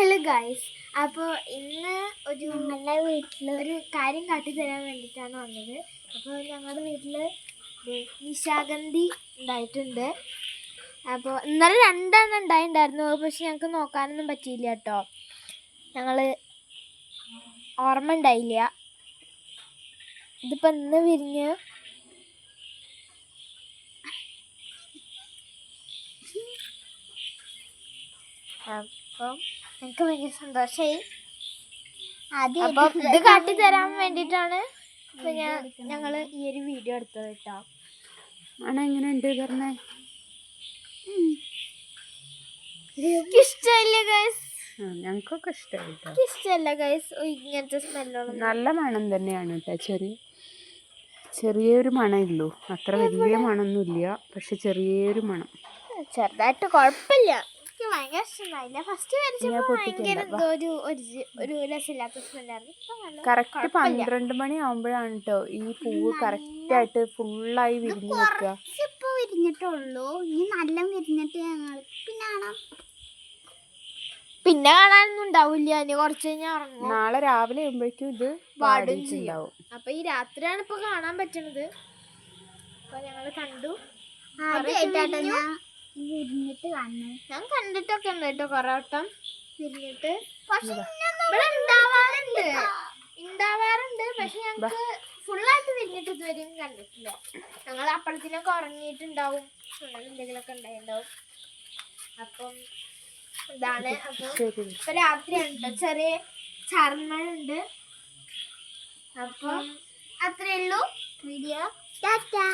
Hello guys അപ്പോൾ ഇന്ന് ഒരു ഞങ്ങളുടെ വീട്ടിൽ ഒരു കാര്യം കാട്ടിത്തരാൻ വേണ്ടിയിട്ടാണ് വന്നത്. അപ്പോൾ ഞങ്ങളുടെ വീട്ടിൽ നിശാഗന്ധി ഉണ്ടായിട്ടുണ്ട്. അപ്പോൾ ഇന്നലെ രണ്ടെണ്ണം ഉണ്ടായിട്ടുണ്ടായിരുന്നു പക്ഷെ ഞങ്ങൾക്ക് നോക്കാനൊന്നും പറ്റിയില്ല കേട്ടോ. ഞങ്ങൾ ഓർമ്മ ഉണ്ടായില്ല. ഇതിപ്പോൾ ഇന്ന് വിരിഞ്ഞ് അപ്പം എനിക്ക് ഭയങ്കര സന്തോഷമായി അപ്പം ഇത് കാട്ടിത്തരാൻ വേണ്ടിയിട്ടാണ് ഇപ്പൊ ഞാൻ ഞങ്ങൾ ഈ ഒരു വീഡിയോ എടുത്തത് കേട്ടോ. മണം എങ്ങനെയുണ്ട് പറഞ്ഞേ? ഇഷ്ടമല്ല ഗൈസ് ഞങ്ങൾക്കൊക്കെ ഇഷ്ടമായി കേട്ടോ ഇഷ്ടമല്ല ഗൈസ് ഇങ്ങനത്തെ സ്മെല്ലോളം നല്ല മണം തന്നെയാണ് കേട്ടോ ചെറിയ ചെറിയൊരു മണമേ അത്ര വലിയ മണമൊന്നുമില്ല പക്ഷെ ചെറിയൊരു മണം. ചെറുതായിട്ട് കുഴപ്പമില്ല. ഭയങ്കര ഇഷ്ടമായില്ല ഫസ്റ്റ് വരച്ചപ്പോൾ ഭയങ്കര എന്തോ ഒരു ഒരു രസമില്ലാത്ത സ്മെല്ലായിരുന്നു കറക്റ്റ് പന്ത്രണ്ട് മണി ആവുമ്പോഴാണ് കേട്ടോ ഈ പൂവ് കറക്റ്റ് ആയിട്ട് ഫുള്ളായി വിരിഞ്ഞു നിൽക്കുക ഇപ്പൊ വിരിഞ്ഞിട്ടുള്ളൂ. ഇനി നല്ല വിരിഞ്ഞിട്ട് ഞങ്ങൾ പിന്നെ കാണാം. പിന്നെ കാണാനൊന്നും ഉണ്ടാവില്ല. ഇനി കുറച്ച് കഴിഞ്ഞാൽ ഉറങ്ങും. നാളെ രാവിലെ ആകുമ്പോഴേക്കും ഇത് വാടും ചെയ്യും. അപ്പൊ ഈ രാത്രിയാണ് ഇപ്പൊ കാണാൻ പറ്റണത്. അപ്പൊ ഞങ്ങൾ കണ്ടു. ആദ്യമായിട്ടാട്ടോ ഞാൻ വിരിഞ്ഞിട്ട് ഞാൻ കണ്ടിട്ടൊക്കെ ഉണ്ട് കേട്ടോ കൊറേ വട്ടം തിരിഞ്ഞിട്ട് പക്ഷെ ഇവിടെ ഉണ്ടാവാറുണ്ട്. ഉണ്ടാവാറുണ്ട്. പക്ഷെ ഞങ്ങക്ക് ഫുള്ളായിട്ട് ഇതുവരെയും കണ്ടിട്ടില്ല. ഞങ്ങൾ അപ്പഴത്തിനൊക്കെ ഉറങ്ങിയിട്ടുണ്ടാവും. അങ്ങനെ എന്തെങ്കിലുമൊക്കെ ഉണ്ടായിട്ടുണ്ടാവും. അപ്പം ഇതാണ്. അപ്പം രാത്രിയാണ് കേട്ടോ ചെറിയ ചർമ്മണ്ട് അപ്പം അത്രേ ഉള്ളൂ. വീഡിയോ. ടാറ്റാ.